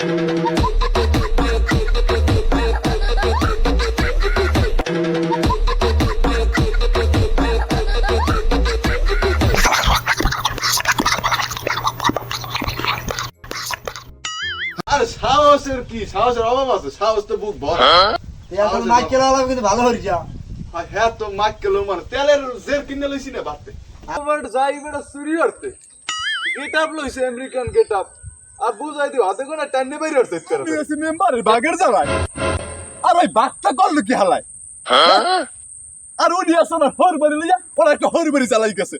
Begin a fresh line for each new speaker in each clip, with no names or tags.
আর সাহসের কি? সাহসের অভাব আছে। সাহস তো বুক ভরা
তুই এখন মাইকেল কিন্তু ভালো হরি যা।
হ্যাঁ তো মাইক কেলো মানে। তেলের জের কিনে লইছি না বাড়তে। আমার যাই বেটা চুরি করতে। গেট আপ লইছে আমেরিকান গেট আপ। আর বুঝাই দিও হাতে কোনা টান্নে বাইরে হচ্ছে
আমি আছি মেম্বারের বাগের জ্বালায়। আর ওই বাঘটা করল কি হালায়? আর উনি আছে না হর বাড়ি লইয়া ওরা একটা হর বাড়ি চালাই গেছে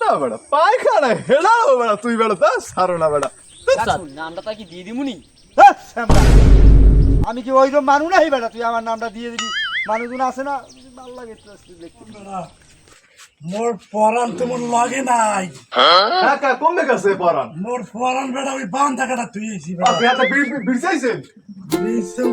না বেড়া পায়খানা হেলাও বেড়া তুই বেড়া তা সারো না বেড়া।
নামটা তা কি দিয়ে দিমুনি?
হ্যাঁ। আমি কি ওই রকম মানুষ নাই বেটা তুই আমার নামটা দিয়ে দিবি। মানুষজন আছে না? ভালো লাগে
মোর পরান। তো মোর লাগে নাই।
কাকা কমবে গেছে পরান
মোর পরান বেটা ওই বান থাকাটা তুই এসি
বেটা। বিড়ছাইছেন
যাইছেন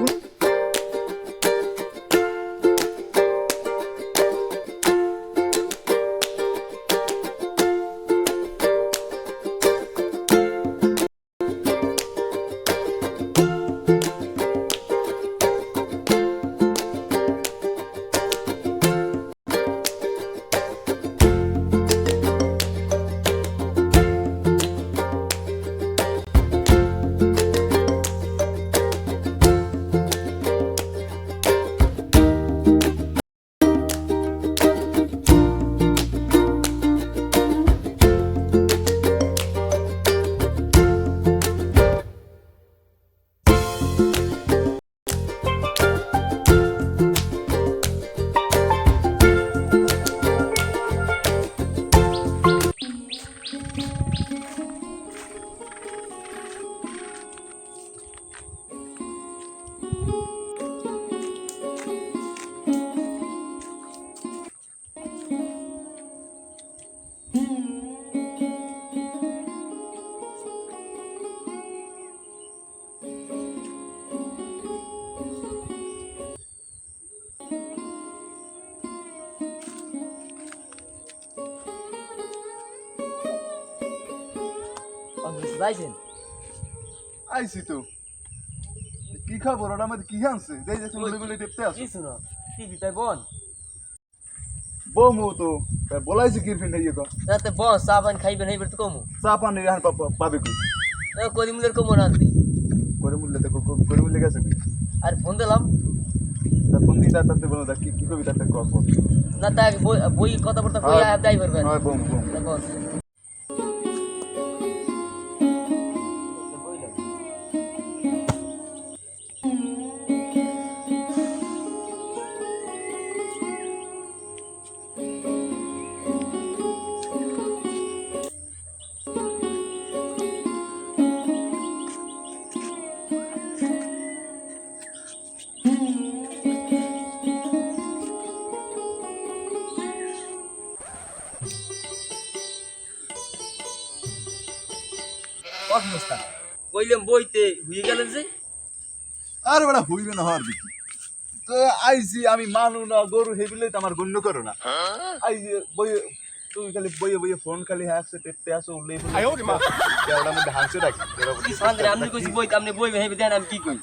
আইছি তো। কি খাব? ওটা মধ্যে কি আনছে? দেই যে তুমি গুলি টিপতে আছো
কিছু না টিভিটাই বন
বমু তো। তা বলাইছি কি ফিন ইয়ে
তাতে বস চা পানি খাইবেন এইবার তো কমু।
চা পানি এখন পা- পাবে কি
করিমুলের কমু আনতে
করে মূল্য তো করে মূল্য গেছে কি
আর ফোন দিলাম।
তা কোন দিন তাতে বলো তা কি কি কবি তাতে কর কর
না তা বই বই কথাবার্তা কই
হ্যাঁ।
ড্রাইভার বেন
হয় বম বম। Boss boss. হইবে না হওয়ার দেখি তো আইছি আমি মানু না গরু হেবিলে তো আমার গণ্য করো না। আইছি বই তুই খালি বইয়ে বইয়ে ফোন খালি হ্যাকছে টেপতে আসো উল্লেই
আয় ওরে মা।
কেওড়ার মধ্যে হাসে রাখি
কি শান্তি আপনি কইছি বইতে আপনি বই ভেবে দেন আমি কি কই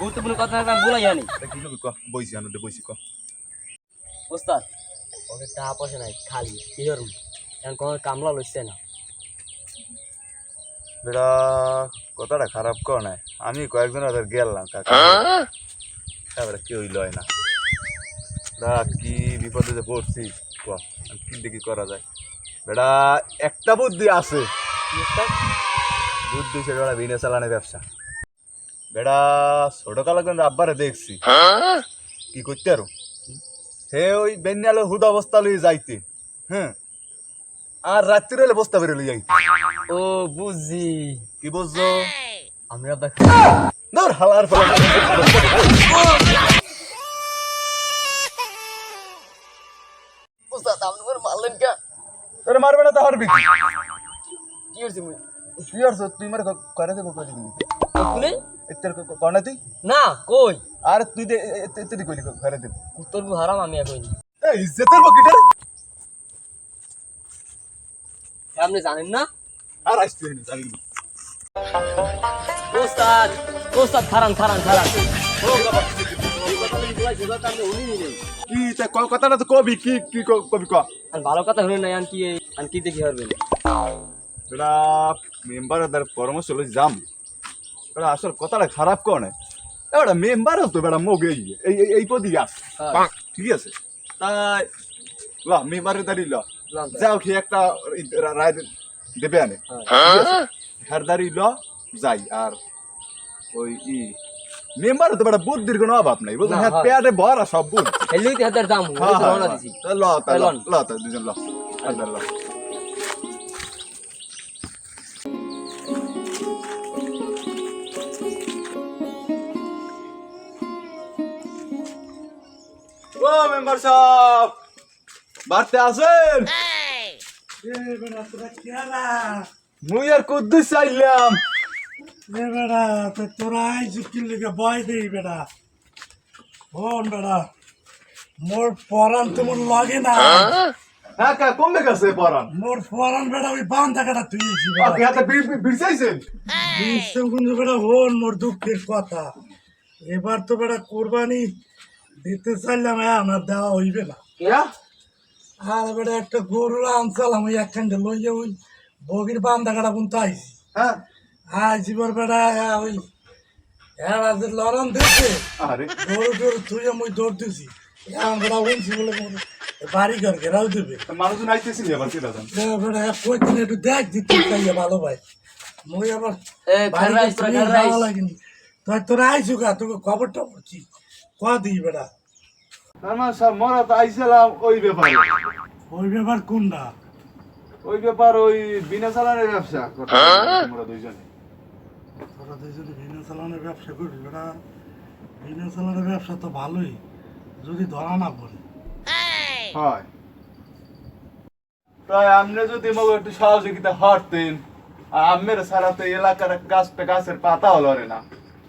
গুরুত্বপূর্ণ কথা আমি বলাই জানি।
কি কবি ক বইছি আনন্দে বইছি ক।
ওস্তাদ। ওকে টাকা পয়সা নাই খালি কি হরুম এখন কোনো কামলা লইছে না।
বেড়া কথাটা খারাপ কর না। আমি কয়েকজন ওদের গেলাম কাকা। তারপরে কেউই লয় না। বেড়া কি বিপদে যে পড়ছি ক দেখি করা যায়। বেড়া একটা বুদ্ধি আছে। বুদ্ধি সেটা বেড়া বিনে চালানের ব্যবসা। বেড়া ছোটকালে কিন্তু আব্বারে দেখছি। কি করতে আরও? সে ওই বেন্যালে হুদ অবস্থা লই যাইতে। হ্যাঁ? আর রাত্রিরে হলে বস্তা বেরো লই যাইতে
ও বুঝি।
কি বুঝছ
আমরা দেখ
দূর হালার
ওস্তাদ আপনি মারলেন কে?
তোরে মারবে না তো হারবি। কি
কি হয়েছে মুই?
তুই আর তুই মারে করে দেবো করে দিবি? এত্তর কনে তুই?
না কই?
আর তুই দে এত্তর কইলি করে দেব?
উত্তর হারাম আমি এখন
এই ইজ্জতের বকিটার
আপনি জানেন না?
আর আসতে জানি না।
ওস্তাদ ওস্তাদ আপনি উনি নিলেন
কি তা ক- কথাটা তো কবি কি কি কবি ক?
আর ভালো কথা শুনে নাই আন কি আন কি দেখি পারবেন।
বেটা মেম্বারের দ্বারা পরামর্শ লই যাম। বেটা আসল কথাটা খারাপ কনে এবার মেম্বার তো বেটা মোগে এই এই- এই পদি আস
হ্যাঁ।
ঠিক আছে। তাই ল মেম্বারের দাঁড়ি ল।
লন তো।
যাও কি একটা রায় দেবে আনে। হ্যার ল যাই। আর ওই ই মেম্বার তো বেটা বুদ্ধির কোনো অভাব নাই বুঝলেন? হ্যাঁ
হয়।
পেটে ভরা সব বুদ্ধি
হেলুইতে হাতের দাম
হ্যাঁ,
হ্যাঁ
হ্যাঁ, হ্যাঁ।
দিছি।
ল তা ল। তা দুজন ল। হায়দার ল। ও মেম্বার সাহেব! বাড়তে মুই আর কুদ্দুস চাইলাম
বেটা তো তোরা আইসু কি বয় দেই হন বেটা মোর লাগে না।
হ্যাঁ কা কমবে
মোর বেটা ওই বান তুই
হাতে বিড়
কিন্তু হন মোর দুঃখের কথা। এবার তো বেড়া কোরবানি দিতে চাইলাম হ্যাঁ আমার দেওয়া হইবে না। আর বেটা একটা গরু আনসালাম ওই একখান লইয়া ওই বগির বান কাটা কিন্তু আইসি
হ্যাঁ
আইসি বর বেটা ওই হ্যাঁ যে লড়ান দিচ্ছে
আরে।
গরু টরু থুয়ে আমি দৌড় দিছি। বেটা উনছি বলে বাড়ি ঘর ঘেরাও দেবে।
মানুষজন আইতেছিল এবার কি দাদা
বেটা কয়েকদিন একটু দেখ দিতে চাইয়া ভালো ভাই। মই আবার
রাইস তোরা
লাগেনি। তুই তোরা আইসু কা তোকে খবরটা পড়ছি ক দিই বেটা
মরা তো আইছিলাম ওই ব্যাপারে।
ওই ব্যাপার কোনটা?
ওই ব্যাপার ওই বিনা চালানের ব্যবসা আমরা দুইজনে।
তোরা দুজনে ভিন্ন চালানের ব্যবসা করবি ভিন্ন চালানের ব্যবসা তো ভালোই যদি ধরা না পড়ে।
হয়। তাই আপনি যদি আমাকে একটু সহযোগিতা হরতেন আর আমের সারা তো এলাকার গাছটা গাছের পাতা হলো রে না।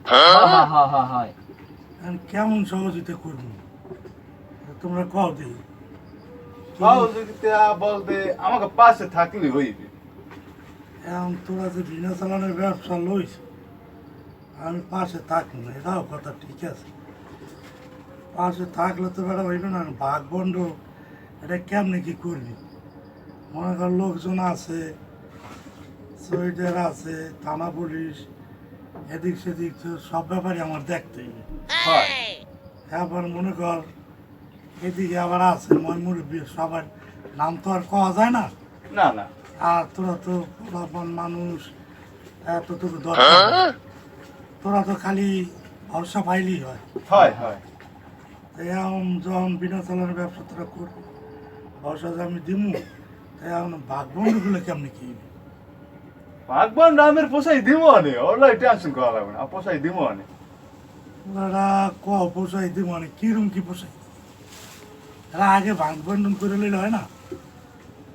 হ্যাঁ? হ্যাঁ হ্যাঁ হ্যাঁ হ্যাঁ
কেমন সহযোগিতা করবি? তোমরা কও দিই
সহযোগিতা বলতে আমাকে পাশে থাকলে হইবে।
এখন তোরা যে বিনা চালানের ব্যবসা লইস আমি পাশে থাকব না এটাও কথা ঠিক আছে। পাশে থাকলে তো বেড়া হইবে না ভাগ বন্ড এটা কেমনে কি করবি? মনে কর লোকজন আছে সোয়েটার আছে থানা পুলিশ এদিক সেদিক তো সব ব্যাপারে আমার দেখতে
হয়।
আবার মনে কর এদিকে আবার আছে ময় মুরব্বী সবার নাম তো আর কওয়া যায় না।
না না।
আর তোরা তো পোলাপান মানুষ এতটুকু দরকার নেই। তোরা তো খালি ভরসা পাইলেই হয়।
হয় হয়।
এখন যখন বিনা চালানোর ব্যবসা তোরা করবি ভরসা যে আমি দিমু তাই এখন ভাগ বন্ধুগুলো কেমনি কি
ভাগবান নামের পোষাই দিব আনে ওলাই টেনশন করা লাগবে না পোষাই দিব আনে।
ওরা ক পোষাই দিব মানে কিরম কি পোষাই? এরা আগে ভাগ বন্ধন করে নিলে হয় না?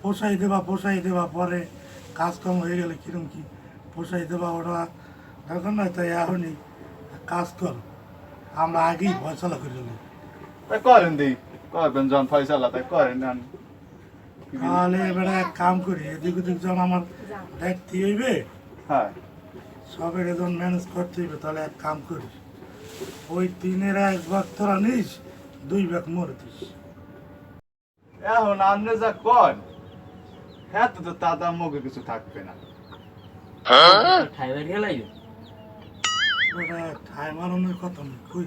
পোষাই দেবা পোষাই দেবা পরে কাজকর্ম হয়ে গেলে কিরম কি? পোষাই দেবা ওরা। দরকার নয় তাই এখনই কাজ কর। আমরা আগেই ফয়সলা করে নেব।
তাই করেন দিই করবেন যখন ফয়সালা তাই করেন নেন।
তাহলে এবারে এক কাম করি এদিক ওদিক যখন আমার দেখতে হইবে।
হ্যাঁ।
সবের যখন ম্যানেজ করতে হইবে তাহলে এক কাম করিস ওই তিনের এক ভাগ তোরা নিস দুই ভাগ মরে দিস।
এখন আপনি যা কন হ্যাঁ তো তো দাদা মুখে কিছু থাকবে না।
ঠাই বের গেলাই?
ওরা ঠাই মারানোর কথা মুই কই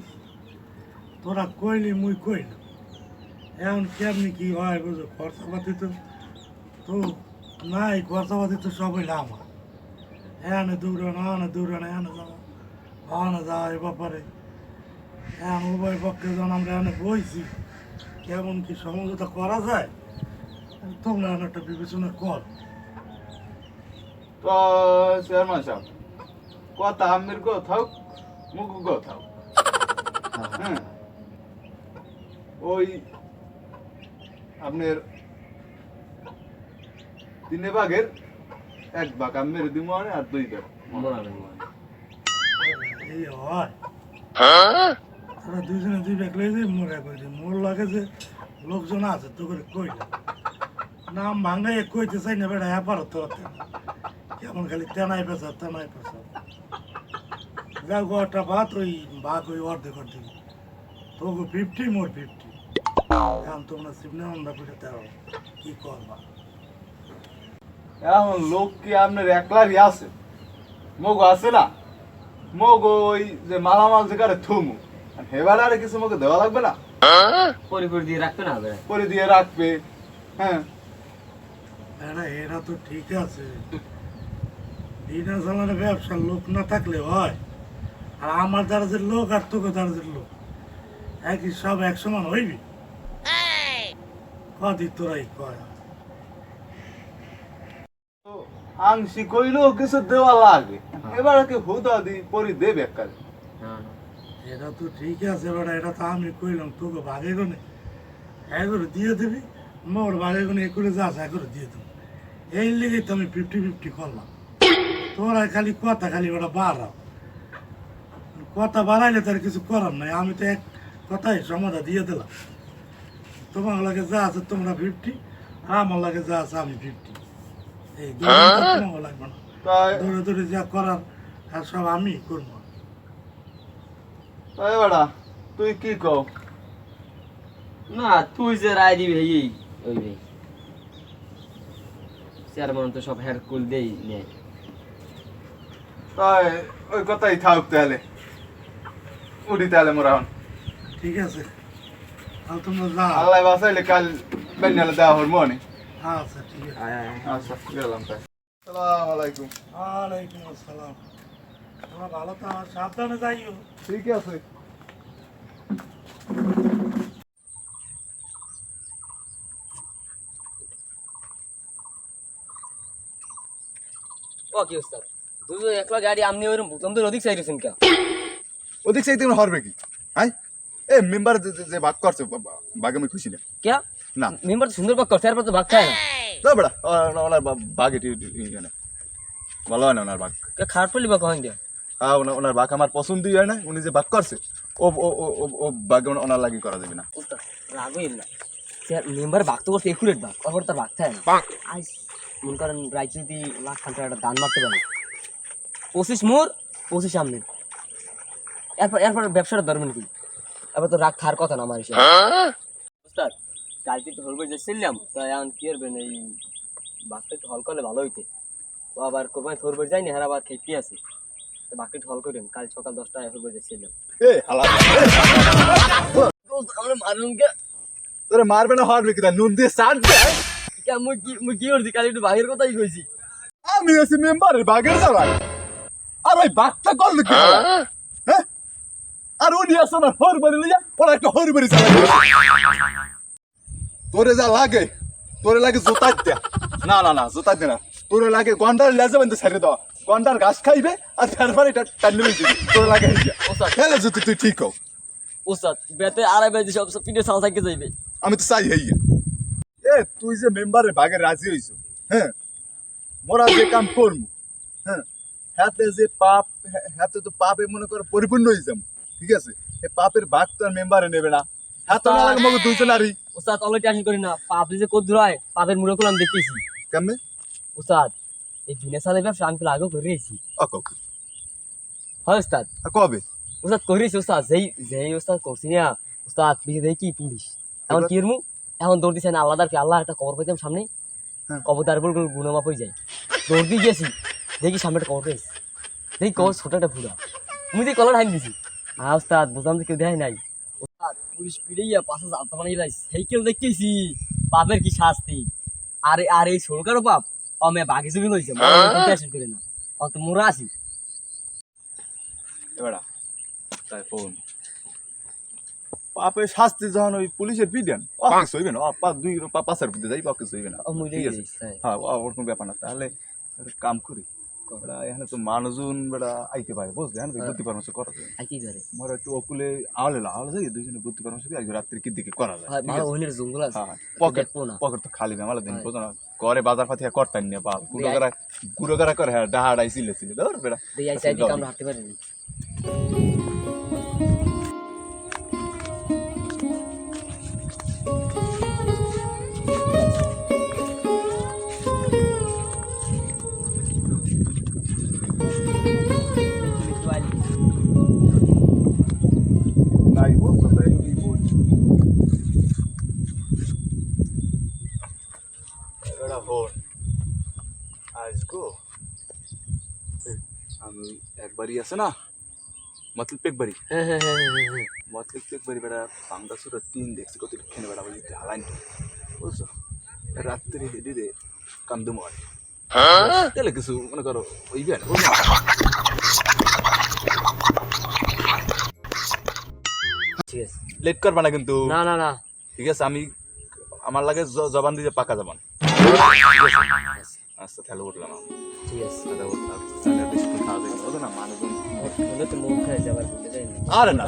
তোরা কইলি মুই কই না। এখন কেমনি কি হয় বুঝো খরচাপাতি তো তো নাই খরচাপাতি তো সবাই আমার। এখানে দৌড়ানো এখানে দৌড়ানো এখানে যাওয়া ওখানে যাওয়া এ ব্যাপারে। এখন উভয় পক্ষে যখন আমরা এখানে বইছি কেমন কি সমঝোতা করা যায় তোমরা একটা বিবেচনা কর।
তো চেয়ারম্যান সাহেব কথা আমের গো থাক মুখ গো থাক হ্যাঁ। ওই আপনার তিনে ভাগের এক ভাগ আমের দিব আর দুই ভাগ।
মনে হবে
এই হয়? তোরা দুজনে দুই ব্যাগ যে মোর হয়েছে মোর লাগে যে লোকজন আছে, তো করে কইলাম নাম ভাঙাই কইতে চাই না বেড়া হ্যাঁ পারো তোরা কেমন খালি তেনাই পেশা তেনাই পেশা যা গোটা ভাত, ওই ভাগ, ওই অর্ধেক অর্ধেক। তোকে ফিফটি মোর ফিফটি এখন তোমরা সিমনে আমরা পিঠে দেওয়া কি করবা?
এখন লোক কি আপনার একলারই আছে? মগ আছে না? মগ ওই যে মালামাল যে কারে থুমু। হেবার আর কিছু মুখে দেওয়া লাগবে না।
পরিপুর দিয়ে রাখবে না
করে দিয়ে রাখবে। হ্যাঁ।
এরা এরা তো ঠিক আছে। দিনে চালানোর ব্যবসার লোক না থাকলে হয়। আর আমার যে লোক আর তোকে যে লোক একই সব এক সমান হইবি? কদি তোরাই কয়।
আংশি কইলেও কিছু দেওয়া লাগে। এবার কি হুদা দি পরি দেবে একবারে
না না
এটা তো ঠিক আছে বেটা এটা তো আমি কইলাম তোকে ভাগে গুনে। এগুলো দিয়ে দিবি? মোর ভাগে গুনে এগুলো যাস এগুলো দিয়ে দেবো। এই লেগে তো আমি ফিফটি ফিফটি করলাম। তোরা খালি কথা খালি ওটা বাড়াও। কথা বাড়াইলে তার কিছু করার নাই আমি তো এক কথাই সমাধা দিয়ে দিলাম। তোমার লাগে যা আছে তোমরা ফিফটি আমার লাগে যা আছে আমি ফিফটি এই দুটো লাগবে না। দৌড়ে দৌড়ে যা করার সব আমি করব।
তাই বেড়া তুই কি কও?
না তুই যে রায় দিবি এই ওই রে। চেয়ারম্যান তো সব হেয়ার কুল দেই নে।
তাই ওই কথাই থাক তাহলে। উঠি তাহলে মোরা এখন।
ঠিক আছে। তাহলে তোমরা যাও।
আল্লাহ বাসাইলে কাল বেন্যালে দেওয়া হর মনে
আচ্ছা ঠিক আছে।
আচ্ছা গেলাম তাই। সালাম আলাইকুম।
ওয়ালাইকুম আসসালাম। তোমরা ভালো তো সাবধানে যাইও।
ঠিক আছে।
কি ওস্তাদ দুজন একলা গাড়ি আমনি ওরম ভূতম অধিক চাইছেন কে
ওদিক সেই তুমি হরবে কি? হ্যাঁ এ মেম্বার যে ভাগ করছে ভাগে আমি খুশি না।
কে
না।
মেম্বার সুন্দর বাক করছে এরপর তো ভাগ খায় না।
না বেড়া ও- ওনার ভাগ এটি এখানে। ভালো হয় না ওনার ভাগ।
কে খারাপ পড়লি বা কহেন দিয়া?
হ্যাঁ ওনার ভাগ আমার পছন্দই হয় না উনি যে ভাগ করছে ও ও ও- ও ও ভাগে ওনা- ওনার লাগি করা যাবে না।
ওস্তাদ রাগই না। মেম্বার ভাগ তো করছে একুরেট ভাগ ওর তার না। আজ মন করেন রাজনীতি লাখ খান টাকা দান মারতে পারে। পঁচিশ মোর পঁচিশ সামনে এরপর এরপর ব্যবসাটা ধরবেন কি? এবার তো রাগ খার কথা না আমার হিসেবে। উস্তাদ কালকে তো হলবে যাচ্ছিলাম তো এখন কি করবেন এই বাঘটা একটু হল করলে ভালো হইতে। ও আবার কোরবানি থরবে যায়নি হার আবার খেতে আছে। তো একটু হল করেন কাল সকাল দশটায় আমরা মারুন কে
তোরে মারবে না হরবে কি নুন দিয়ে চাট দে।
কে মুই কি মুই কি করছি? কাল একটু বাঘের কথাই কইছি।
আমি আছি মেম্বারের আর ওই করল কি? হ্যাঁ? আর উনি আছে না হরবারি লইয়া। ওরা একটা হরবারি চালাই তোরে যা লাগে তোরে লাগে জোতা দিয়া। না না না জোতা দে না। তোরে লাগে গন্ডার লেজে বান্ধে ছেড়ে দাও গন্ডার ঘাস খাইবে আর তারপরে এটা টান্ডে দিবি তোরে লাগে। খেলে যদি তুই ঠিক হও।
ওস্তাদ বেতে আড়াই বাজে সব সব পিঠে সাল থাকতে যাইবে।
আমি তো চাই হইয়া। এ তুই যে মেম্বারের ভাগে রাজি হইছ হ্যাঁ? মোরা যে কাম করমু হ্যাঁ? হাতে যে পাপ হাতে তো পাপে মনে করে পরিপূর্ণ হয়ে যাব ঠিক আছে? এ পাপের ভাগ তো আর মেম্বারে নেবে না। হাতে না লাগে মগে দুইজন আরই
ওস্তাদ অলরেডি টেনশন করি না। পাপ যে কত দূর হয় পাপের মুড়ে আমি দেখতেছি।
কেমনে?
ওস্তাদ এই বিনা সালের ব্যবসা আমি আগেও ওস্তাদ
কবে
করেছি যেই যেই করছি না দেখি কি পুলিশ এখন কি এখন দৌড় দিছে না আল্লাহদার কি আল্লাহ একটা কবর পাইতাম সামনে
হ্যাঁ।
গুণমাপ হয়ে যায়। দৌড় দিয়ে গেছি। দেখি সামনে একটা কবর পেয়েছি দেখি কবর ছোট একটা যে কলার হাইন দিছি। হ্যাঁ বুঝলাম যে কেউ দেখাই নাই। পুলিশ পাশে জানতে যাই সেই কেউ দেখতেছি পাপের কি শাস্তি। আর আর এই সরকারও পাপ। অমে বাকি ছবি লইছে টেনশন করে না। অত মোরা আছি
এবারা তাই ফোন পাপের শাস্তি যখন ওই পুলিশের পিডিয়ান ও হইবে না ও পা দুই পা- পাশের মধ্যে যাই হইবে না। ঠিক আছে।
হ্যাঁ
হ্যাঁ ওর কোনো ব্যাপার না। তাহলে একটা কাম করি। বেড়া এখানে তো মানুষজন বেড়া আইতে পারে বুঝলি? হ্যাঁ
হ্যাঁ।
বুদ্ধি পরামর্শ করা যায়।
আইতেই পারে।
মোর একটু অকুলে আওয়ালে আওয়ালে যাই দুইজনে বুদ্ধি পরামর্শ দিয়ে আজকে রাত্রি কি দিকে করা যায়।
হয় জঙ্গল আছে।
হ্যাঁ পকেট তো খালি না দিন
হ্যাঁ।
না। ঘরে বাজার ফাতিয়া করতেন না বাপ। গুড়ো করা গুড়ো করা করে হ্যাঁ ডাহাড়াই ছিল ছিল। ধর বেড়া
দিয়ে আইসা দিকে আমরা হাঁটতে পারিনি?
একবারই আছে না মতলব
হ্যাঁ হ্যাঁ
মতলব একবারই বেটা পাঙ্গা সুরা তিন দেখছি কত খেনে বেটা বলি হালাইন বুঝছ রাত্রি হেডি রে কান্দুম হয় তাহলে কিছু মনে করো ওই
ঠিক আছে
লেট করবা না কিন্তু
না না না
ঠিক আছে আমি আমার লাগে জবান দিতে পাকা জবান আচ্ছা তাহলে উঠলাম
ঠিক আছে
না। না আরে না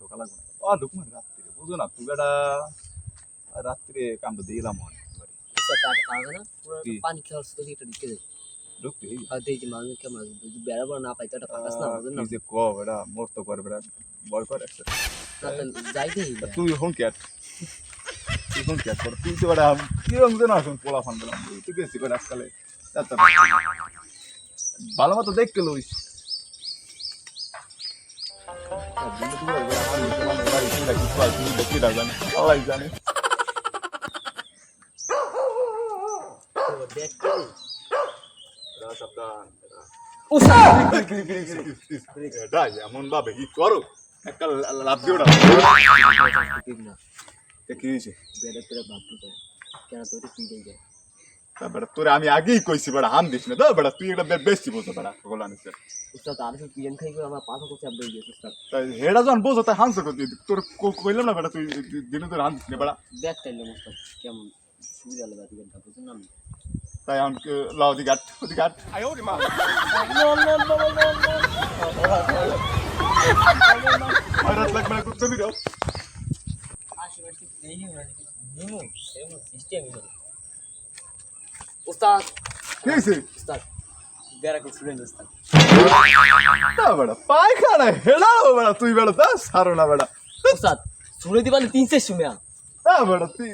ঢোকা লাগবে না রাত্রে বুঝো না তুই বেটা রাত্রে কামটা দিলাম
উস্তাদ টাটা পাওয়া যায় না
কি?
পানি খাওয়ার সাথে এটা দিতে দেয়
ঢুকতে
আর দেখি মানুষ কেমন যদি বেড়াবো না পাই তো একটা পাকাস না বুঝলেন না
যে ক বেটা মোর তো করে বেটা বল
যাই
তুই হন ক্যাট তুই হন ক্যাট কর তুই তো বেটা কিরম যেন আসুন পোলা ফান দিলাম তুই গেছি করে আজকালে ভালো মতো দেখতে লইস আল্লাহ জানে এমন ভাবে কি করো একটা লাভ দিও না কি হয়েছে?
বেড়ে পেড়ে ভাবতে চাই কেন তোর পিটে যায়
বেটা তোরে আমি আগেই কইছি বেটা হাম দিস না। তো বেটা তুই এটা বেশি বোঝো বেটা গোলা নিছে
উস্তাদ আর সব পিএম খাই করে আমার পাথর করছে আপনি দিয়ে উস্তাদ।
তাই হেডা যখন বোঝো তাই হামসে করতে তোর কইলাম না বেটা তুই দিনে তোর হাম দিস না বেটা
ব্যাগ চাইলাম উস্তাদ কেমন সুবিধা লাগে দিবেন তা বুঝুন না
তাই আমি লাউ দি গাট দি গাট মারাত লাগ মানে করতে দিও
উস্তাদ
কি হইছে?
উস্তাদ বেড়া উস্তাদ
না পায়খানা তুই তা সারো না বেটা
উস্তাদ শুনে দিবানি তিনশে শুনে
না বেটা তুই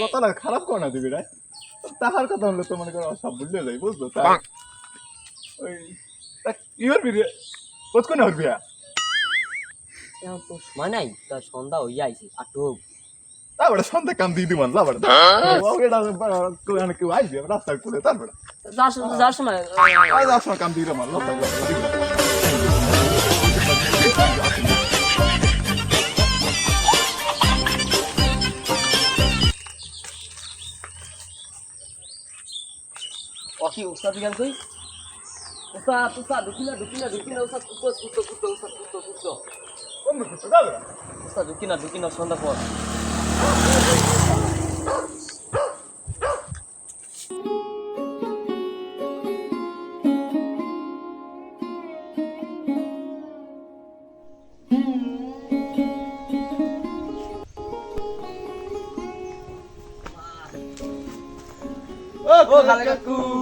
কথাটা খারাপ কর না দিবি রে। তাহার কথা হলে তো মনে করো সব ভুলে যাই বুঝলো তা ওই তা কি করবি রে কতক্ষণে হরবি
এখন তো সময় নাই তার সন্ধ্যা হইয়া আইছে আর তো
তা বেটা সন্ধ্যা কাম দিয়ে দিবান লা বেটা ও এটা কেউ আইবি রাস্তায় পুলে তার বেটা
যার সময় যার সময়
কাম দিয়ে দিবান
অকি উস্তাদ গান কই উস্তাদ উস্তাদ ঢুকি না ঢুকি না ঢুকি না উস্তাদ কুত্তো কুত্তো কুত্তো উস্তাদ কুত্তো কুত্তো উস্তাদ ঢুকি না ঢুকি না সন্ধ্যা পর।
খালে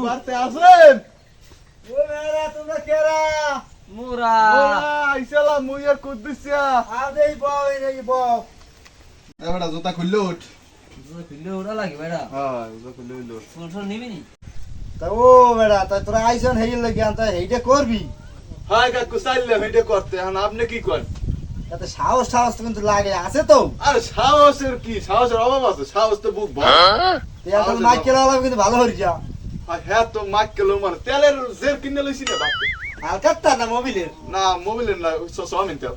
বাড়তে আসেন
ও মেরা তোমরা কেরা
মোরা
ওরা আইসালা মুই আর কুদ্দুসিয়া
আদেই বউ এই নাকি বউ
এ বেটা জুতা খুললে উঠ
ভিডিও ওরা লাগে বেড়া।
হ্যাঁ জুতা খুললে উঠ
ফোন ফোন নিবি নি?
তা ও মেরা তা তোরা আইসন হেই লাগি আনতা হেইটা করবি?
হাই কাকু চাইলে হেঁটে করতে। এখন আপনি কি করেন?
তাতে সাহস সাহস তো কিন্তু লাগে আছে তো।
আর সাহসের কি? সাহসের অভাব আছে সাহস তো বুক ভর
তুই এখন মাইক কেলা লাগবে কিন্তু ভালো হরি যা।
আর হ্যাঁ তো মাইক কেলো মানে। তেলের জের কিনে লইছি না বাপে
হালকাত্তা না মোবিলের?
না মোবাইলের না সমিন তেল।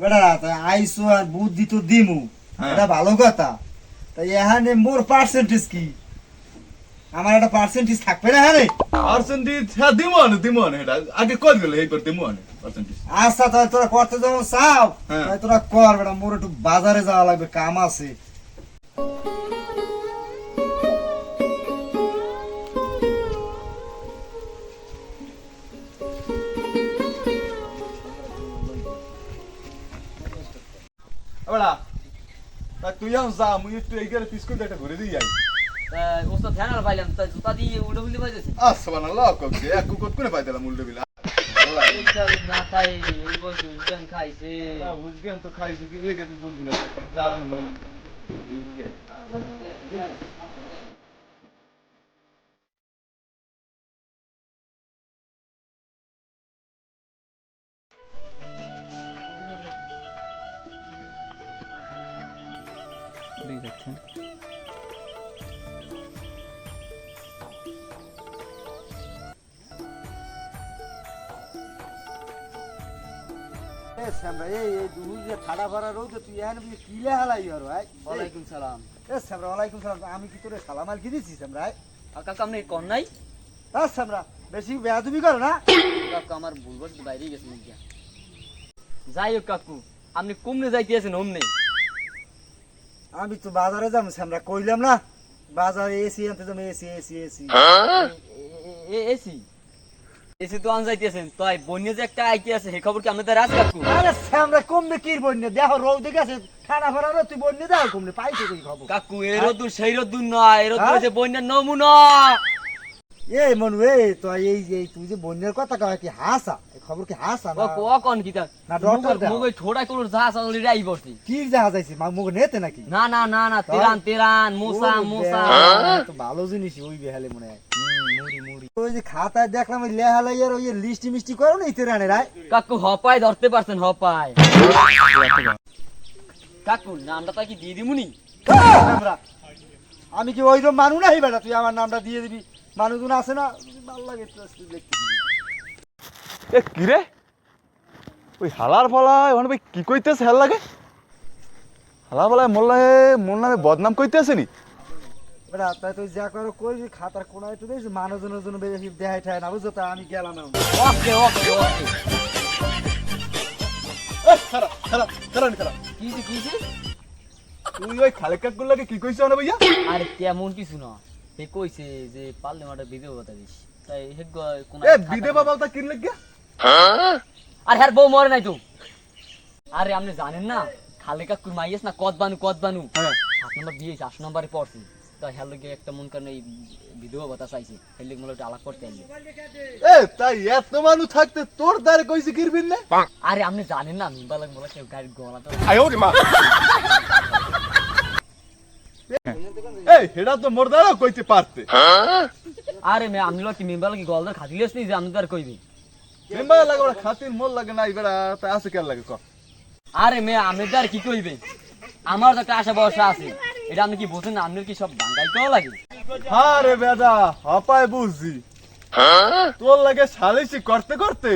বেটা তা আইসো আর বুদ্ধি তো দিমু।
হ্যাঁ।
এটা ভালো কথা। তাই এখানে মোর পার্সেন্টেজ কি? আমার একটা পার্সেন্টেজ থাকবে না হ্যাঁ রে?
পার্সেন্টেজ হ্যাঁ দিমো আনে দিমো আনে এটা। আগে কর গেলে এইবার দিমো আনে পার্সেন্টেজ
আচ্ছা তাহলে তোরা করতে যখন চাও
হ্যাঁ।
তাই তোরা কর বেটা মোর একটু বাজারে যাওয়া লাগবে কাম আছে।
বেড়া তা তুই আম যা মুই একটু এই পিস করে একটা ঘুরে দিয়ে যাই
ওস্তাদ ধ্যান আর পাইলাম তা জুতা দিয়ে উল্টো উল্টো পাইতেছে?
আসবানাল্লাহ কবছে এক কুকুর কোনে উল্টো
না খাই ওই খাইছে।
তো খাইছি কি তুই না
কিলে হালাই আর ভাই?
ওয়ালাইকুম সালাম।
এ শ্যামরা ওয়ালাইকুম সালাম। আমি কি তোরে সালাম আল কি দিছি শ্যামরা
কাকা আপনি কন নাই।
হ্যাঁ শ্যামরা বেশি বেয়াদুবি করো না।
কাকু আমার ভুল বাইরে গেছে মুখ যাই হোক কাকু আপনি কমনে যাইতেছেন অমনে।
আমি তো বাজারে যাব শ্যামরা কইলাম না। বাজারে এসি আনতে যাব AC AC AC.
AC? AC তো আন যাইতেছেন তাই বন্যে যে একটা আইটি আছে সেই খবর কি আমাদের রাজ কাকু
আরে আমরা কমবে কি বন্যে? দেখো রোদ গেছে খানা ফাড়া রোদ তুই বন্যে দাও কমলে পাইছো তুই খবর?
কাকু এই রোদ সেই রোদ নয়। এই রোদ
যে
হচ্ছে বন্যার নমুনা।
এই মনু এ তো এই যে তুই যে বন্যের কথা কয় কি হাসা খবর কি হাসা না?
ক কন কি
না, ডক্টর।
মুগে ঠোড়া কোন যা আসলে রাই বসছি
কি জাহাজ আইছে মা মুখ নেতে নাকি?
না না না না তেরান তেরান মোসা মোসা।
তো ভালো জিনিস ওই বেহালে মনে হয়।
মুড়ি মুড়ি
ওই যে খাতায় দেখলাম ওই লেহালাই আর ওই লিস্টি মিষ্টি করো না ইতে রানে রায়
কাকু হপায় ধরতে পারছেন হপায়। কাকু নামটা তা কি দিয়ে দিমুনি?
আমি কি ওই রকম মানু নাই বেটা? তুই আমার নামটা দিয়ে দিবি। মানুষজন আছে না ভালো লাগে দেখতে
এ কি রে? ওই হালার ফলায় ওখানে ভাই কি কইতেছে হেল লাগে? হালার ফলায় মোর মোর নামে বদনাম কইতেছে নি?
বেটা তাই তুই যা করো কই যে খাতার কোনায় তো দেখছিস মানুষজনের জন্য বেশি দেখাই ঠায় না বুঝছ? তা আমি গেলাম
ওকে ওকে ওকে।
তুই ওই কাকুর কি কইছ না ভাইয়া?
আরে তেমন কিছু না। সে কইছে যে পারলে মাটা ভিডিও কথা দিস। তাই হে কোন
এ বিদে বাবা তা কিন লাগিয়া
আর হ্যার বউ মরে নাই তো। আরে আপনি জানেন না খালে কাকুর মাইয়াস না কদ বানু কদ বানু।
হ্যাঁ।
সাত নম্বর দিয়েছে আট নম্বরে পড়ছি। তো হ্যার লগে একটা মন কারণে এই ভিডিও কথা চাইছে। হের লগে মূলত আলাপ করতে আনলি
এ তাই এত মানুষ থাকতে তোর দ্বারে কইছে কিরবিন না?
আরে আপনি জানেন না মিম্বা লাগে মোলা কেউ গাড়ির গলা তো
এই হেডা তো মোর দ্বারা কইতে পারতে।
আরে মে কি লাগে গলা খাতিলেস নি যে আমি তার কইবি।
মেম্বার লাগে ওরা খাতির মোর লাগে না এবার তা আছে কেন লাগে ক
আরে মে আমি তার কি কইবে? আমার তো একটা আশা ভরসা আছে। এটা আপনি কি বুঝেন কি সব কেউ লাগে?
হ্যাঁ বেদা হপায় বুঝছি তোর লাগে সালিসি করতে করতে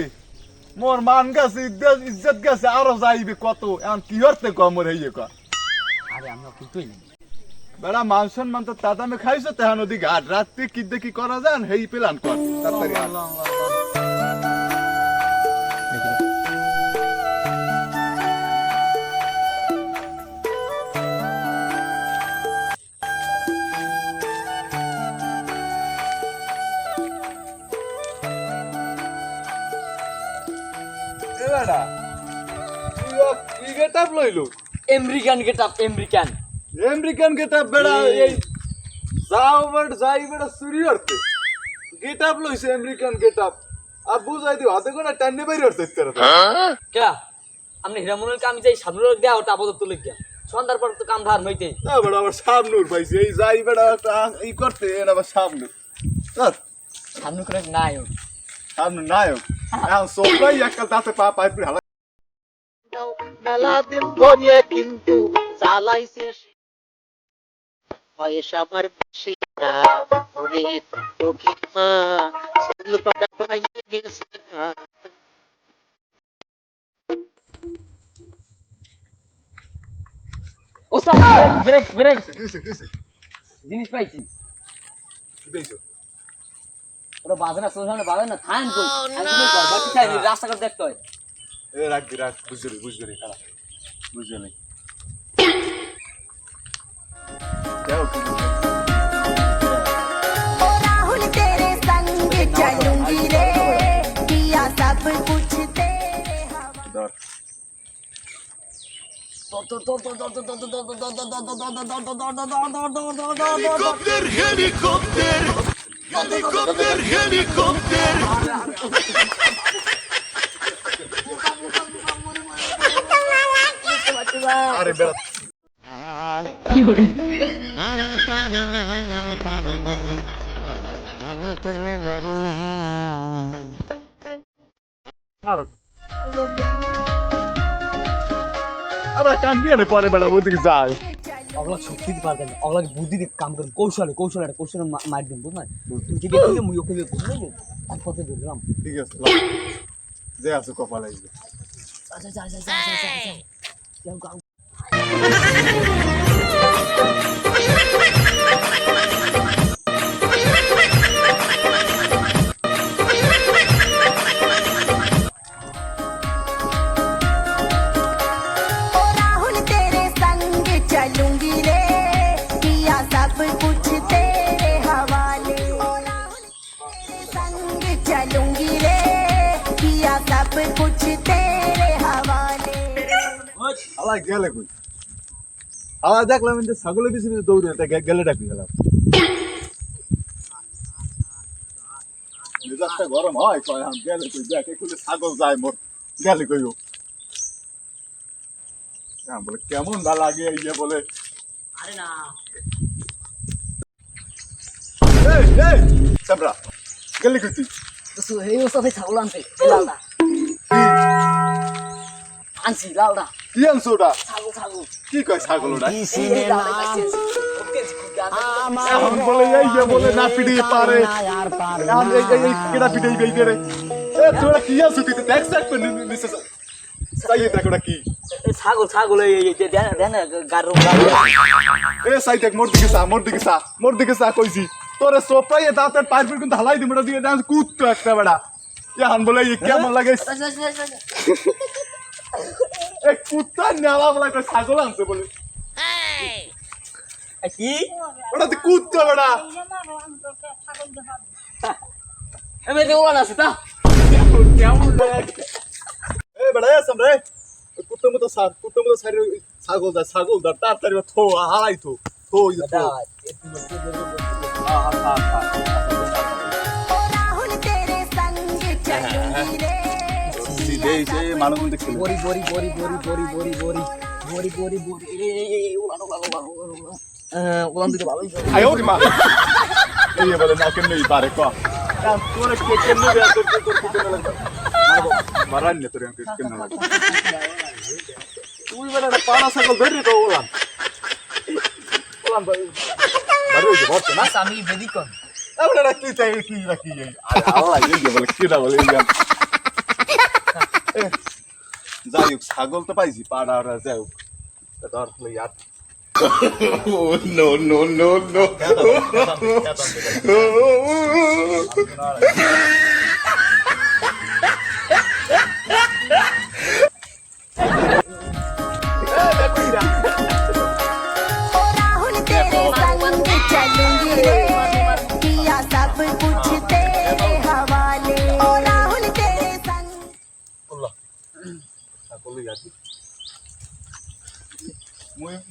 মোর মান গেছে ইজ্জত- গেছে আরও যাইবে কত এখন কি হতে কম মোর হইয়ে ক
আরে আমি কি কইলি
বেড়া মান সম্মান তো তাদামে খাইছো তেহান ওদিকে আর রাত্রি কি দেখি করা যান হেই পেলান কর। তাড়াতাড়ি আয়। এ বেড়া, তুই
আমেরিকান। আমেরিকান
গেটাপ বেড়া এই। যাও বেড় যাই বেড়া চুরি করতে গেটাপ লইছে আমেরিকান গেটাপ আর বুঝাই দিও হাতে কোনা টান্নে বাইরে হচ্ছে তেরা
কে? আপনি হিরামনের কাম যাই সামনে দেয়া ওটা আপাতত লিখ গিয়া সন্ধ্যার পর তো কাম ধার হইতে।
না বেড়া আবার সামনুর পাইছে। এই যাই বেড়া একটা ই করতে এর আবার সামনুর ধর।
সামনে করে নাই ও।
সামনে নায়ক এখন সোফাই একটা দাঁতে পা পাইপ হালা
মেলা দিন ধরে কিন্তু চালাইছে। বয়স আমার বেশি না। ওরে দুঃখী মা ছেলে পাটা পাইয়ে গেছে না।
ব্রেক ব্রেক জিনিস পাইছি। ওরা বাজে না সোজা বাজে না থান কই আমি তুমি ঘর বাকি চাই রাস্তা করে দেখতে হয়।
এ রাখবি রাখ বুঝলি বুঝলি খারাপ বুঝলি।
Helikopter, helikopter, helikopter,
helikopter. अरे बेटा আমরা কান দিয়ে পরে বেলা ওদিকে যাই
ওগুলো শক্তি দিতে পারবে না। ওগুলো বুদ্ধি দিয়ে কাম করবে কৌশলে কৌশলে একটা কৌশলে মার দিন বুঝলেন তুই
ঠিক আছে আলা গেলে কই? আলা দেখলাম যে ছাগলের পিছনে দৌড়ে তা গেলে ডাকি গেলাম। মেজাজটা গরম হয় কয় আম গেলে কই দেখ একুলে ছাগল যায় মোর গেলে কই হ্যাঁ বলে কেমন না লাগে? এই যে বলে।
আরে না।
এই এই সাবরা গেলে কই তুই?
তো ছাগল আনছে আনছি
কি আনছো ওটা কি কয় ছাগল ওটা
এই এই।
এখন বলে এই যে বলে না পিটিয়ে পারে এই এই এই কেডা পিটিয়ে বেই করে এ তোরা কি আনছো তুই দেখ দেখ করে নিছে সাইয়ে দেখ ওটা কি
এই ছাগল ছাগল এই এই দেন দেন গারো
এ সাই দেখ মোর দিকে সা মোর দিকে সা মোর দিকে সা কইছি তোরে সোপাইয়ে দাঁতের পাইপ কিন্তু হালাই দিমে দিকে ডান্স কুত্তো একটা বেড়া এখন বলে কেমন লাগে এ কুত্তা নেওয়া বলা কই ছাগল আনছে বলে।
কি?
ওটা তো কুত্তো বেড়া
আমি দেওয়ান আছে তা।
কেমন লাগে এ বেড়া এ সামরে কুত্তো মতো সার কুত্তো মতো সারি ছাগল দা ছাগল দা তাড়াতাড়ি থো হালাই থো থো ইয়ে থো। সিধে এসে মানুষ দেখছিল
বড়ি বড়ি বড়ি বড়ি বড়ি বড়ি বড়ি বড়ি বড়ি বড়ি এই এই এই উলান উলান উলান উলান উলান আহ, উলান দিতে ভালোই তো।
আয় ওরে মা এই বলে না কেমনে পারে ক তোরে কে কেমনে বেয়া তোর তোর তোর কেমনে লাগে মারবো মারান নে তোরে আমাকে কেমনে লাগে তুই বলে না পাড়া ছাগল ধরে তো ওলাম ওলাম বারে যে বসে না
আচ্ছা, আমি বেদিক কর
আমরা রাখি চাই কি রাখি এই আরে আল্লাহ এই যে বলে কিরা বলে এই গান যাই হোক ছাগল তো পাইছি পাড়া যাই হোক। ধর
আর no, no,
no, no.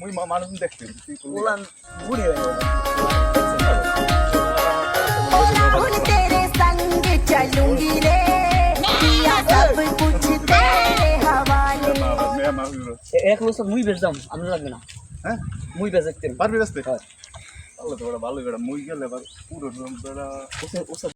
মুই মুই মানুষ দেখতে তুই করলি
উলান বুড়ি হয়ে গেল
राहुल तेरे संग चलूंगी रे किया सब कुछ तेरे हवाले
মেয়ে মানুষ
এক বছর মুই বেশ যাম আপনার লাগবে না
হ্যাঁ
মুই বেশ দেখতেন
পারবি রাস্তে ভালো তো ওরা ভালো বেড়া মুই গেলে এবার পুরো বেড়া
ওসব ওসব